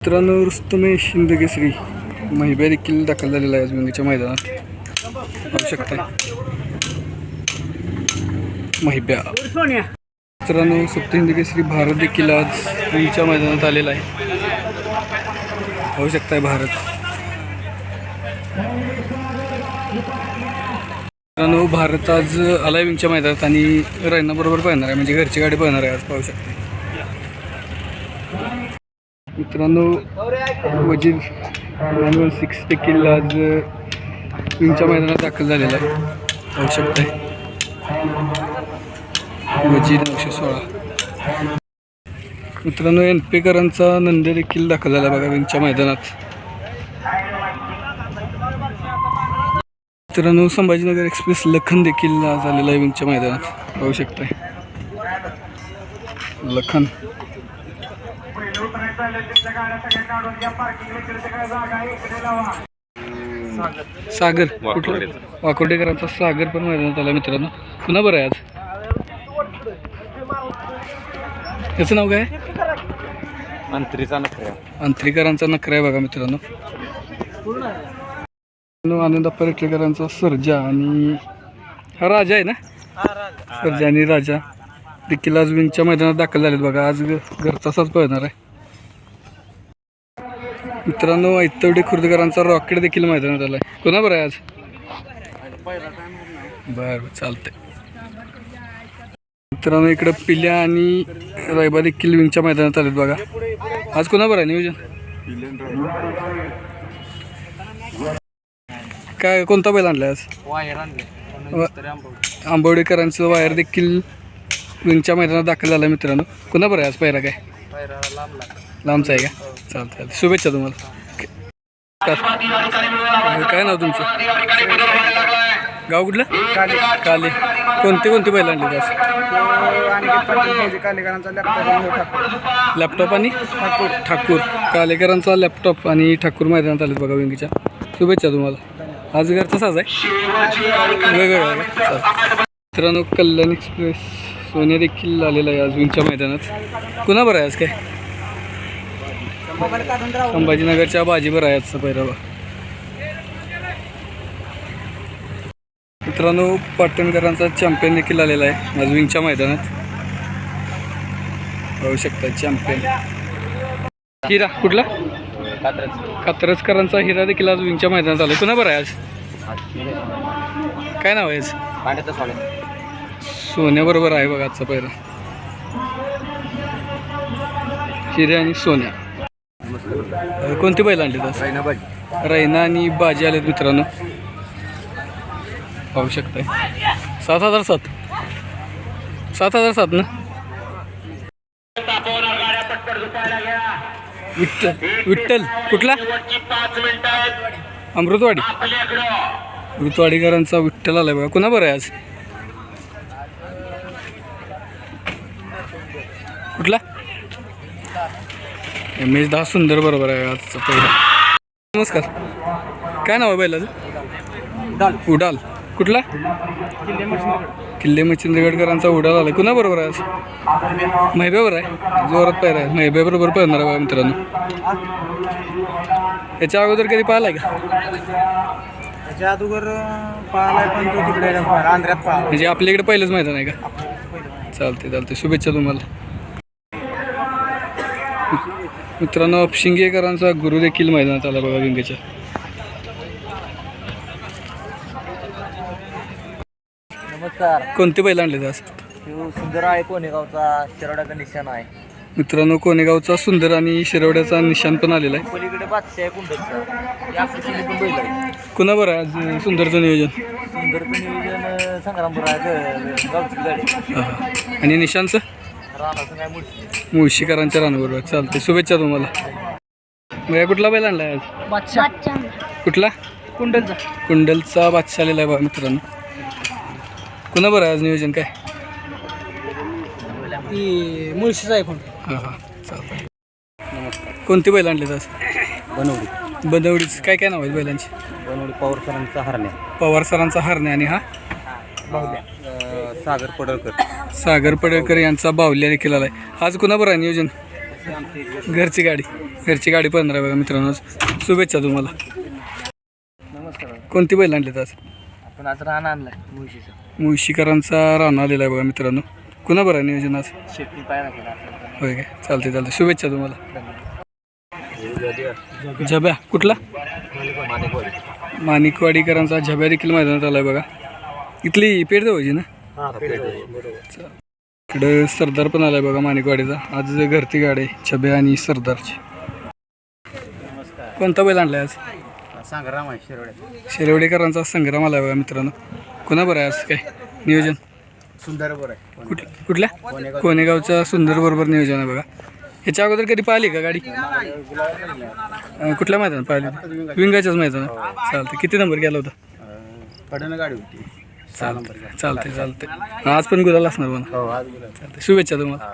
मित्रांनो रुस्तमे शिंदकेसरी महिब्या देखील दाखल झालेला आहे आज मैदानात. पाहू शकताय. महिब्या. मित्रांनो सप्त हिंदकेसरी भारत देखील आज विंगीच्या मैदानात आलेला आहे. पाहू शकताय भारत. मित्रांनो भारत आज अलायविंगच्या मैदानात आणि रायनाबरोबर बरोबर आहे. म्हणजे घरची गाडी पाहणार आहे आज पाहू शकता मित्रांनो वजीर नाईन वन सिक्स देखील आज विंगच्या मैदानात दाखल झालेला आहे. पाहू शकताय वजीर नऊशे सोळा. मित्रांनो एन पेकरांचा नंद देखील दाखल झाला बघा विंगच्या मैदानात. मित्रांनो संभाजीनगर एक्सप्रेस लखन देखील आज आलेला आहे विंगच्या मैदानात. पाहू शकताय लखन. सागर कुठलं? वाकोडेकरांचा सागर पण मैदानात आला मित्रांनो. पुन्हा बरं आहे आज. त्याचं नाव काय? मंत्रीचा नखऱ्या. अंत्रिकरांचा नखरा आहे बघा मित्रांनो. आनंद पर्यटकरांचा सर्जा आणि हा राजा आहे ना? सर्जा आणि राजा देखील आज विंगच्या मैदानात दाखल झालेत बघा. आज ग- घरचा साच पळणार आहे. मित्रांनो ऐतवडे खुर्दकरांचा रॉकेट देखील मैदानात आलाय. कोणा बरं आहे आज? बरं चालतंय. मित्रांनो इकडं पिल्या आणि रायबा देखील विंगच्या मैदानात आलेत बघा. आज कोणा बरं आहे नियोजन? काय कोणता बैल आणलाय आज? आंबवडेकरांचं वायर देखील विंगच्या मैदानात दाखल झाला मित्रांनो. कुणा बरं आहे आज? पहिला काय? लांबचा आहे का? चालतं चालतं शुभेच्छा तुम्हाला. काय नाव तुमचं? गाव कुठलं? काले. काले. कोणते कोणते बैल आणले लॅपटॉप आणि? ठाकूर. ठाकूर. कालेकरांचा लॅपटॉप आणि ठाकूर मैदानात आलेत बघा विंगीच्या. शुभेच्छा तुम्हाला. आज घरचा साज आहे? वेगवेगळा. मित्रांनो कल्याण एक्सप्रेस सोन्या देखील आलेला आहे आज विंगच्या मैदानात. कुणा बरं आहे आज काय? संभाजीनगरच्या बाजीवर आहे आजचा पहिरावा मित्रांनो पाटणकरांचा चॅम्पियन देखील आलेला आहे. आज विंगच्या मैदानात. पाहू शकता चॅम्पियन हिरा कुठला? कात्रजकरांचा हिरा देखील आज विंगच्या मैदानात आला कुणा बरं आहे आज? काय नाव आहे आज सोन्याबरोबर आहे बघा आजचा पहिला. हिरे आणि सोन्या. कोणती बैल आणली रैना आणि बाजी आलेत मित्रांनो. पाहू शकताय. सात हजार सात. सात हजार सात ना? विठ्ठल विठ्ठल. कुठला? अमृतवाडी. अमृतवाडीकरांचा विठ्ठल आलाय बघा. कुणा बरं आहे आज? कुठला? एम एच दहा सुंदर बरोबर आहे आजचा पहिला. नमस्कार. काय नाव आहे बैलाचं? उडाल. कुठला? किल्ले मच्छिंद्रगडकरांचा उडाल आला. कुणा बरोबर आहे आज? महिब्यावर आहे? जोरात पाहिला आहे महिब्या बरोबर पळणार आहे मित्रांनो. याच्या अगोदर कधी पाहिलाय का? त्याच्या अगोदर पाहिलाय पण तो तिकडे आंध्रात पाहिला म्हणजे आपल्या इकडे पहिलंच मैदान आहे का? चालते चालते शुभेच्छा तुम्हाला. मित्रांनो शिंगेकरांचा गुरु देखील मैदानात आला बघा विंगेच्या नमस्कार. कोणते बैल आणले आज? तो सुंदर आहे कोणेगावचा निशाण आहे. मित्रांनो कोणेगावचा सुंदर आणि शिरवड्याचा निशाण पण आलेला आहे. पलीकडे बादशाह आहे कुंडलचा. या पण बैल आहे कुणा बरं आहे आज सुंदरचं नियोजन? सुंदरचं नियोजन संग्रामपूर आहे गावची गाडी. हा, हा. आणि निशांचं मुळशीकरांच्या रानाबरोबर चालते शुभेच्छा तुम्हाला. बघा कुठला बैल आणलाय आज? कुठला? कुंडलचा. कुंडलचा बादशाह आलेला आहे बघा मित्रांनो. कुणा बरं आहे आज नियोजन काय? ती मुळशीचा आहे पण हां हां. चालतं कोणती बैल आणले आज? बनवली बनवडीच काय काय नाव आहेत बैलांची? बनवली पवार सरांचा हरण्या. पवार सरांचा हरणे आणि हा. सागर पडळकर. सागर पडळकर यांचा बाहुल्या देखील आलाय. आज कुणा बरं आहे नियोजन? घरची गाडी. घरची गाडी पंधरा आहे बघा मित्रांनो शुभेच्छा तुम्हाला. नमस्कार कोणती बैल आणली आज? आपण आज रान आणलाय मुळशीचा. मुळशीकरांचा राणा आलेला आहे बघा मित्रांनो. कुणा बरं आहे नियोजन आज? शेती केला होय काय? चालते चालते शुभेच्छा तुम्हाला. झब्या. कुठला? माणिकवाडीकरांचा झब्या देखील मैदानात आलाय बघा. इथली पेठ जवळची ना? इकडं. सरदार पण आलाय बघा माणिकवाडीचा. आज घरती गाडी आहे छब्या आणि सरदारची. कोणता बैल आणलाय आज? संग्राम आहे शिरोडे. शिरवडेकरांचा संग्राम आलाय बघा मित्रांनो. कुणा बरं आहे आज काय नियोजन? सुंदर बरं आहे. कुठ कुठल्या? कोणेगावच्या सुंदर बरोबर नियोजन आहे बघा. ह्याच्या अगोदर कधी पाहिली का गाडी? अं, कुठल्या मैदानात पाहिली विंगाच्याच मैदानात. चालतं किती नंबर गेला होता? कडनं गाडी होती. चालते चालते चालते आज पण गुलाल असणार म्हणा. हो आज चालते शुभेच्छा तुम्हाला.